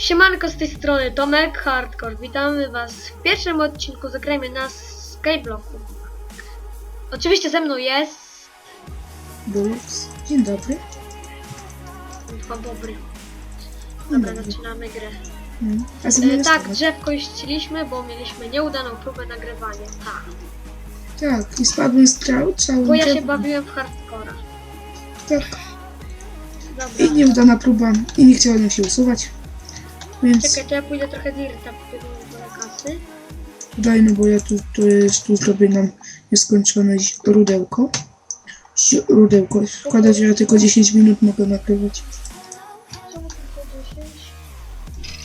Siemanko z tej strony Tomek Hardcore. Witamy was w pierwszym odcinku Zagrajmy na Skyblocku. Oczywiście ze mną jest Bulls. Dzień dobry. dwa bobry. Dobra, dobry. zaczynamy grę. Mm. A ze E, tak, drzewko ściliśmy, bo mieliśmy nieudaną próbę nagrywania. Tak. Tak, i spadłem z trał całym Bo ja się bawiłem w hardcora. Tak, Dobra. i nieudana próba. I nie chciałem się usuwać. Więc Czekaj, to ja pójdę trochę dirta, do kasy. dajmy, bo ja tu, tu, jest, tu zrobię nam nieskończone rudełko. Źródełko. Szkoda, że ja tylko 10 minut mogę nagrywać. Czemu tylko 10?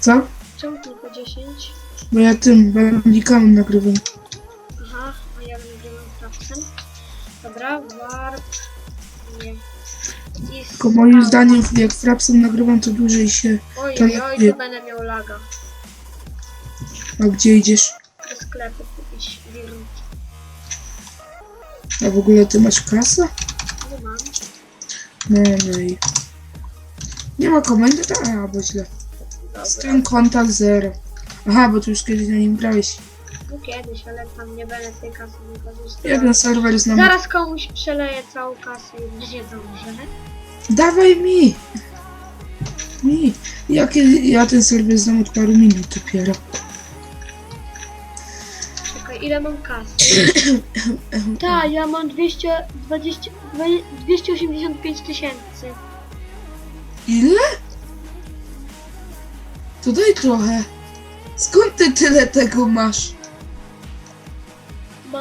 Co? Czemu tylko 10? Bo ja tym barwnikamem nagrywam. Aha, a ja nagrywam frapsem. Dobra, warp. Nie. Tylko moim zdaniem, jak frapsem nagrywam, to dłużej się... Oj, to oj, oj, nie- tu będę miał laga. A gdzie idziesz? Do sklepu kupić wirunki. A w ogóle ty masz kasę? Nie mam. No, no i... Nie ma komendy? A, bo źle. Dobra. Stan kontakt zero. Aha, bo tu już kiedyś na nim grałeś. No kiedyś, ale tam nie będę tej kasy wykorzystał. Jeden serwer znam. Zaraz komuś przeleję całą kasę i będzie dobrze. Dawaj mi! Mi! Jakie, ja ten serwer znam od paru minut dopiero. Czekaj, ile mam kasy? Tak, ja mam 220, 285 tysięcy. Ile? To daj trochę. Skąd ty tyle tego masz?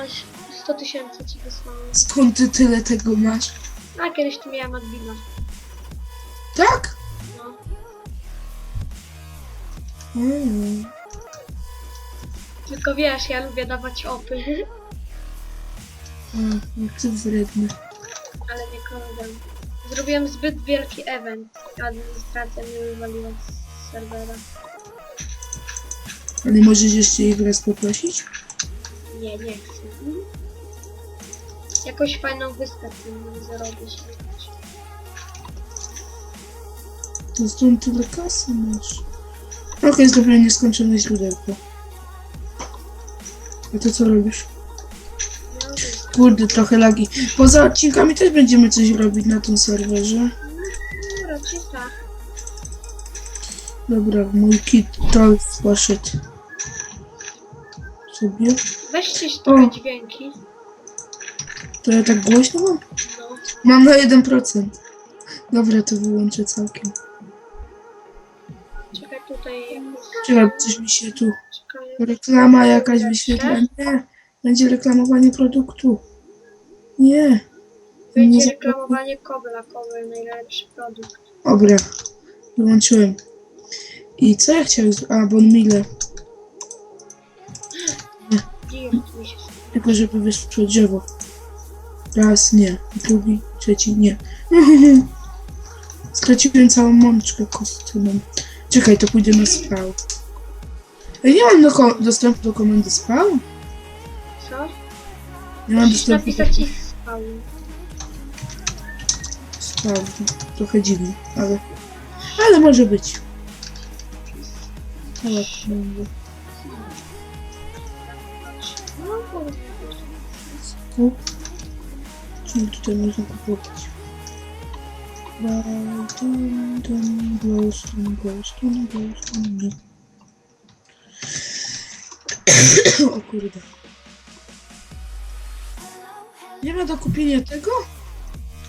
Masz 100 tysięcy ci wysłałem. Skąd ty tyle tego masz? A kiedyś tu miałem admina. Tak? No. Mm. Tylko wiesz, ja lubię dawać opy, A, jak ty wredny. ale nie kończę. Zrobiłem zbyt wielki event. Administracja mnie wywaliła z serwera. Ale możesz jeszcze ich raz poprosić? Nie, nie chcę. Jakąś fajną wyspę tu zarobić. To stąd tyle kasy masz. Okej, zrobiłem nieskończone źródełko. A to co robisz? No, Kurde, trochę lagi. Poza odcinkami też będziemy coś robić na tym serwerze. no, raczej tak. Dobra, mój kit to poszedł sobie. Weź ścisz trochę O. dźwięki. To ja tak głośno mam? No. Mam na 1%. Dobra, to wyłączę całkiem. Czekaj tutaj jakoś... Czekaj, coś mi się tu... Czekaj, Reklama jakaś wyświetla. Nie, będzie reklamowanie produktu. Nie. Będzie Nie reklamowanie Kobla, Kobel, najlepszy produkt. Dobra, wyłączyłem. I co ja chciałem? A, Bon Miller. Tylko żeby wyszło drzewo. Raz, nie. Drugi, trzeci, nie. Straciłem całą mączkę kostiumem. Czekaj, to pójdę na spał. Ej, nie mam do dostępu do komendy spał? Co? Nie mam Musisz dostępu do napisać spał. spał. Trochę dziwnie, ale... Ale może być. Ale Kup. Czyli tutaj można kupować. Dum, glowstone, glowstone, glowstone, nie. o kurde. Nie ma do kupienia tego?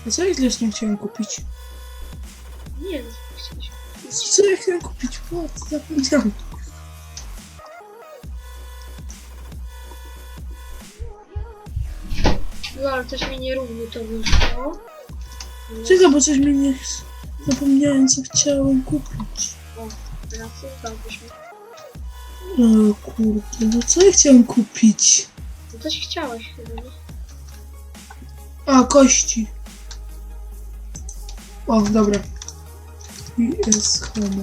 A co ja zresztą chciałem kupić? nie wiem, co chciałeś. Co ja chciałem kupić? What? Zapomniałem. Lol, coś mi nierówno to wyszło. Czekaj, bo coś mi nie... Zapomniałem, co chciałem kupić. O, teraz zdobysz mi. O kurde, no co ja chciałem kupić? No coś chciałeś chyba, nie? A, kości. O, dobra. Jest homo.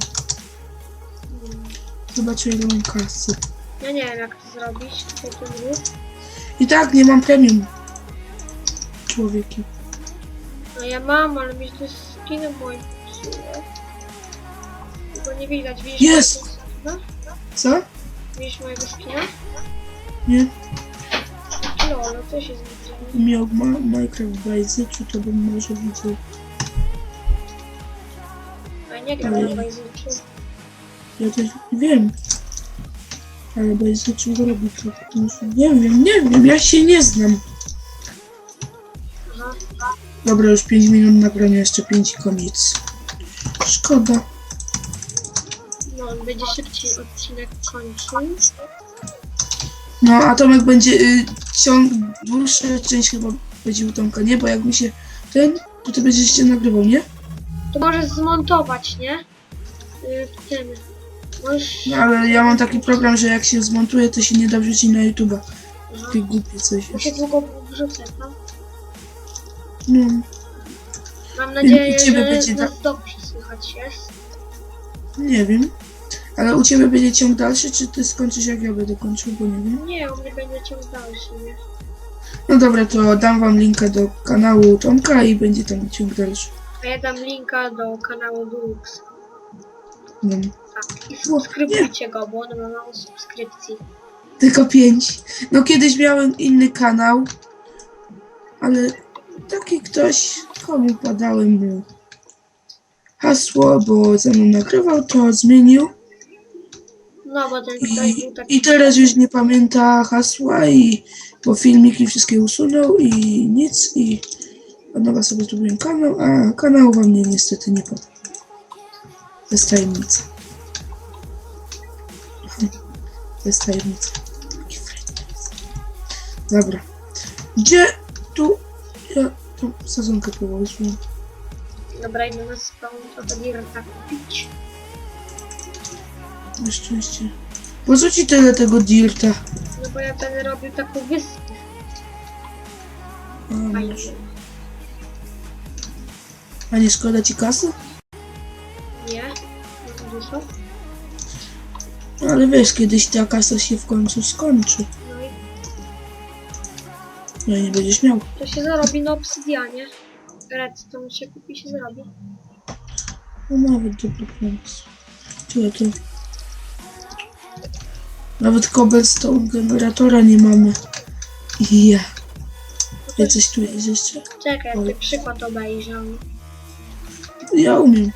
Zobaczę ile mam kasy. Ja nie wiem jak to zrobić. Tutaj ten ruch. I tak nie mam premium. Człowieki. No ja mam, ale mi to jest skinem moim. Bo nie widać, widzisz Jest! mojego skina? Co? Widzisz mojego skina? Nie? Lolo, co się zmieniło? Miał ma Minecraft Bajzyciu, to bym może widział. A nie gram Ale- na Bajzyciu. Ja też wiem. Ale Bajzyciu robi to. Nie wiem, nie wiem, ja się nie znam. Dobra, już 5 minut nagrania, jeszcze 5 i koniec. Szkoda. No, on będzie szybciej odcinek kończył. No, a Tomek będzie y, ciąg, dłuższa część chyba będzie u Tomka, nie? Bo jak mi się ten, to ty będziesz się nagrywał, nie? To możesz zmontować, nie? Y, w tym. Możesz... No, ale ja mam taki program, że jak się zmontuje, to się nie da wrzucić na YouTube'a. Takie głupie coś Muszę jest. długo wrzucać, no. No, Mam nadzieję, u ciebie że będzie nas dobrze słychać jest. nie wiem. Ale u ciebie będzie ciąg dalszy, czy ty skończysz jak ja będę kończył, bo nie wiem. Nie, u mnie będzie ciąg dalszy, nie? No dobra, to dam wam linka do kanału Tomka i będzie tam ciąg dalszy. A ja dam linka do kanału Dulux. No. Tak. I subskrybujcie go, bo on ma mało subskrypcji. Tylko pięć. No kiedyś miałem inny kanał, ale taki ktoś, komu podałem mu hasło, bo ze mną nagrywał, to zmienił No, bo ten ktoś i, był taki... i teraz już nie pamięta hasła i bo filmiki wszystkie usunął i nic i od nowa sobie zrobiłem kanał, a kanału wam nie niestety nie podam. To jest tajemnica. To jest tajemnica. Dobra. Gdzie tu ja tą sezonkę położyłem? Dobra, idę na spawn, to dirta kupić. Na szczęście. Po co ci tyle tego dirta? No bo ja będę robił taką wyspę. A, Fajnie. A nie szkoda ci kasy? Nie? Dużo? Ale wiesz, kiedyś ta kasa się w końcu skończy. No i nie będziesz miał. to się zarobi na obsydianie. Redstone się kupi, się zarobi. No nawet dobry pomysł. Tyle to. Nawet cobblestone generatora nie mamy. I ja. Ja coś tu jest jeszcze? Czekaj, ja tutaj przykład obejrzał. Ja umiem.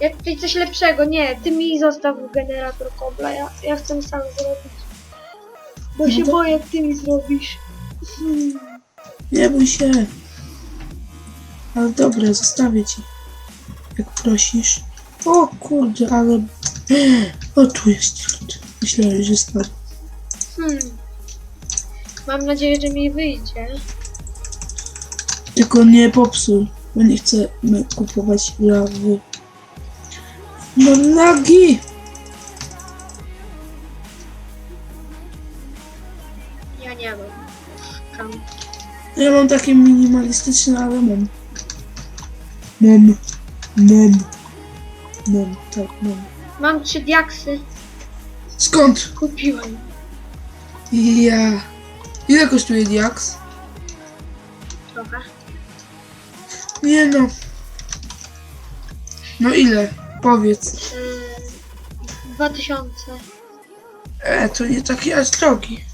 Ja tutaj coś lepszego, nie, ty mi zostaw generator kobla, ja, ja chcę sam zrobić. Bo No się to- boję, jak ty mi zrobisz. Nie bój się. Ale dobra, zostawię ci. Jak prosisz. O kurde, ale... O, tu jest. Myślałem, że spadł. Hmm. Mam nadzieję, że mi wyjdzie. Tylko nie popsuj, bo nie chcemy kupować lawy. No lagi! Ja nie mam. Tam. Ja mam takie minimalistyczne, ale mam. Mam. Mam. Mam, tak, mam. Mam trzy diaksy, Skąd? kupiłem. Ja. Ile kosztuje diaks? Trochę. Nie no. No ile? Powiedz. Yy, 2000. E, to nie taki aż drogi.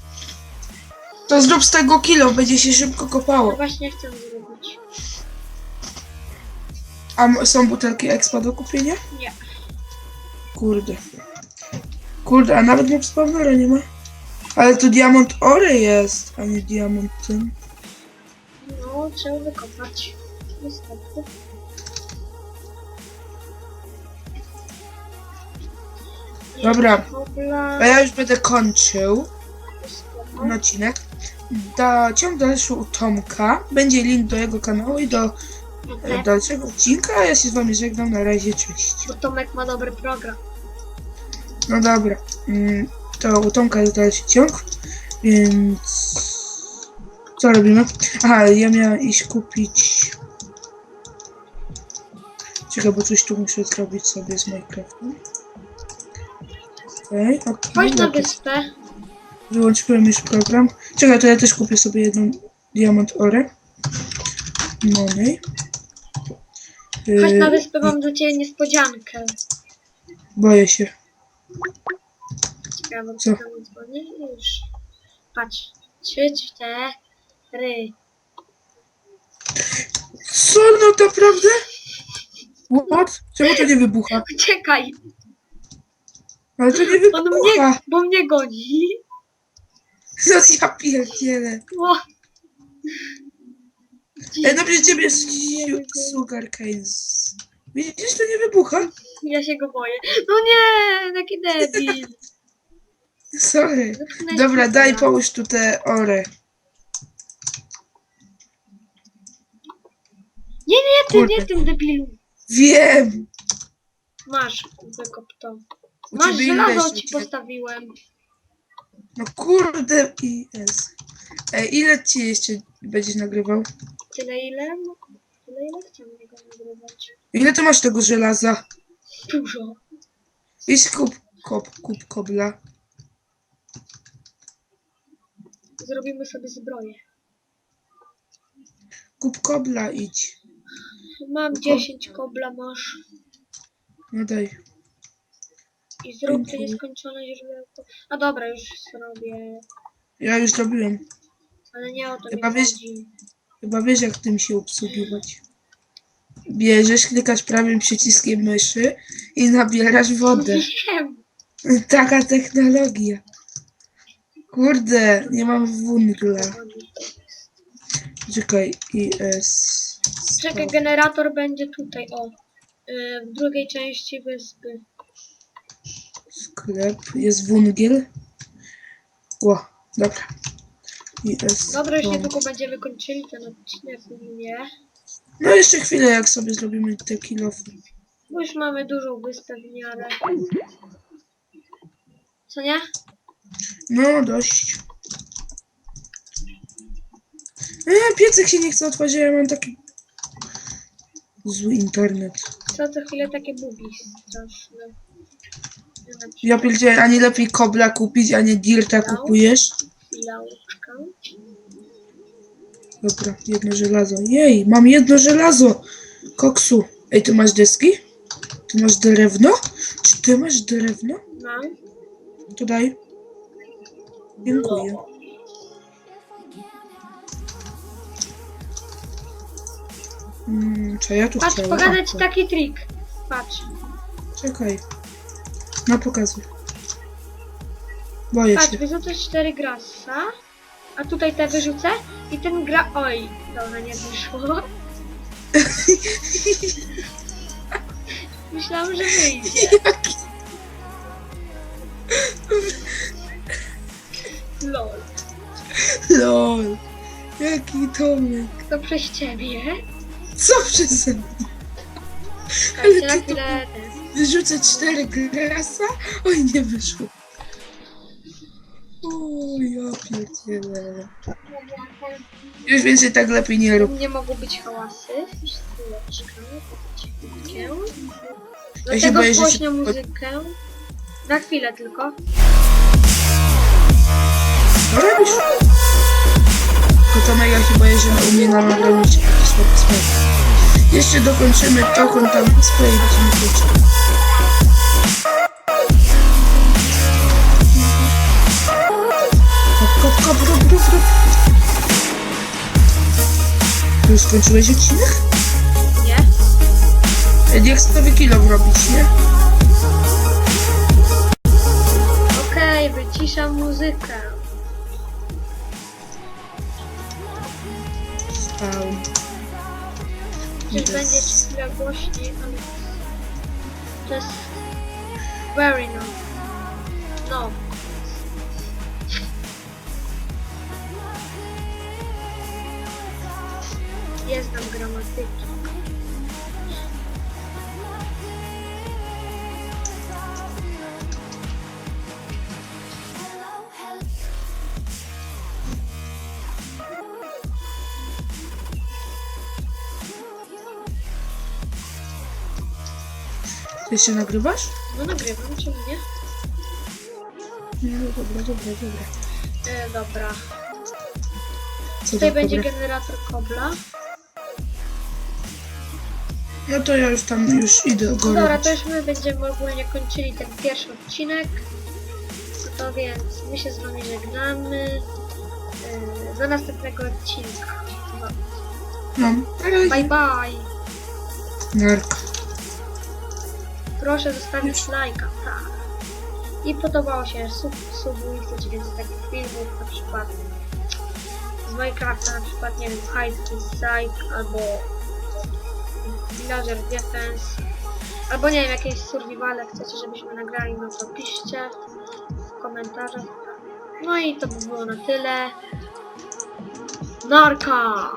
To zrób z tego kilo, będzie się szybko kopało. właśnie chcę zrobić. A m- są butelki expa do kupienia? Nie. Kurde. Kurde, a nawet mob spawnera nie ma. Ale to diamont ore jest, a nie diamont ten. No, trzeba wykopać. Niestety. Dobra. Kobla. A ja już będę kończył ten odcinek. Da, ciąg dalszy u Tomka. Będzie link do jego kanału i do e, dalszego odcinka. A ja się z wami żegnam. Na razie, cześć. Bo Tomek ma dobry program. No dobra. Mm, To u Tomka jest dalszy ciąg. Więc... Co robimy? Aha, ja miałem iść kupić... Czekaj, bo coś tu muszę zrobić sobie z Minecraftem. Okej, okej. Chodź na wyspę. Wyłączyłem już program. Czekaj, to ja też kupię sobie jedną diamant ore. Money. Chodź na Yy, wyspę, mam dla ciebie niespodziankę. Boję się. Ja wam Co? tam już. Patrz. Trzy, cztery. Co, no naprawdę? What? Czemu to nie wybucha? Uciekaj! Ale to nie On mnie, wybucha! bo mnie goni. No ja pierdzielę. O. Ej, no przecież ciebie jest su- sugar canes. Widzisz, to nie wybucha? Ja się go boję. No nie, taki debil. Sorry. Dobra, daj połóż tu te ore. Nie, nie, ty, Kurde. nie tym debilu. Wiem! Masz, wykop to. U Masz ciebie ile żelazo ci postawiłem. No kurde i jest. Ej, ile ci jeszcze będziesz nagrywał? Tyle ile? No, Tyle ile chciałem go nagrywać. Ile ty masz tego żelaza? Dużo. Idź kup, kop, kup kobla. Zrobimy sobie zbroję. Kup kobla, idź. Mam Spoko. 10 kobla masz. No daj. I zrób te Dzięki. nieskończone źródełko. A dobra, już zrobię. Ja już zrobiłem. Ale nie o to Chyba mi wiesz- chodzi. Chyba wiesz, jak tym się obsługiwać. Bierzesz, klikasz prawym przyciskiem myszy i nabierasz wodę. Wiem. Taka technologia. Kurde, nie mam wungla. Czekaj, IS. Czekaj, generator będzie tutaj, o. Yy, w drugiej części wyspy. Sklep, jest wungiel. Ło, dobra. IS. Dobra, już o. niedługo będziemy kończyli ten odcinek, nie? No jeszcze chwilę, jak sobie zrobimy te kilofy. Bo już mamy dużą wyspę w miarę. Co nie? No, dość. E, piecek się nie chce otworzyć, ja mam taki zły internet. Co co chwilę takie bugi straszne. Ja pierdzielę, ani lepiej kobla kupić, a nie dirta kupujesz. chwileczkę. Dobra, jedno żelazo. Jej, mam jedno żelazo! Koksu. Ej, ty masz deski? Ty masz drewno? Czy ty masz drewno? Mam. To daj. Dziękuję. Mm, co ja tu Patrz, chciałem? to. taki trik. Patrz. Czekaj. No pokazuj. Boję Patrz, się. wyrzucę cztery grasa. A tutaj te wyrzucę i ten gra... Oj, dobra, nie wyszło. Myślałam, że wyjdzie. Lol. Lol. Jaki Tomek. To przez ciebie. Co przeze mnie? Czekajcie na ty to- chwilę ten. Wyrzucę cztery grasa? Oj, nie wyszło. O, ja pierdzielę. Już więcej tak lepiej nie rób. Nie mogą być hałasy. Chwileczkę. cichutkę. Do Ja się tego boję, że się- głośno muzykę. Na chwilę tylko. Co robisz? Tylko Tomek, ja się boję, że u mnie na nagraniu się taki słaby smak. Jeszcze dokończymy to, on tam spray będziemy Kop, kop, rób, rób, rób. Tu już skończyłeś odcinek? Nie? Ej, Jak sobie kilo robić, nie? Okej, wyciszam muzykę. Spał. Przecież Yes. będzie chwilę głośniej, ale to jest very no. No. Nie znam gramatyki. Ty się nagrywasz? No nagrywam, czemu nie? No dobra, dobra, dobra. E, dobra. Tutaj będzie generator kobla. No to ja już tam już idę go Dobra, robić. to już my będziemy ogólnie kończyli ten pierwszy odcinek. No to więc my się z wami żegnamy. Yy, Do następnego odcinka. No, No, Bye bye. narka. Proszę zostawić lajka, tak. I podobało się, sub, subuj, chcecie więcej takich filmów, na przykład z Minecrafta, na przykład, nie wiem, Kill Site, albo Villager Defense, albo nie wiem, jakieś survivale chcecie, żebyśmy nagrali, no to piszcie w komentarzach. No i to by było na tyle. Narka!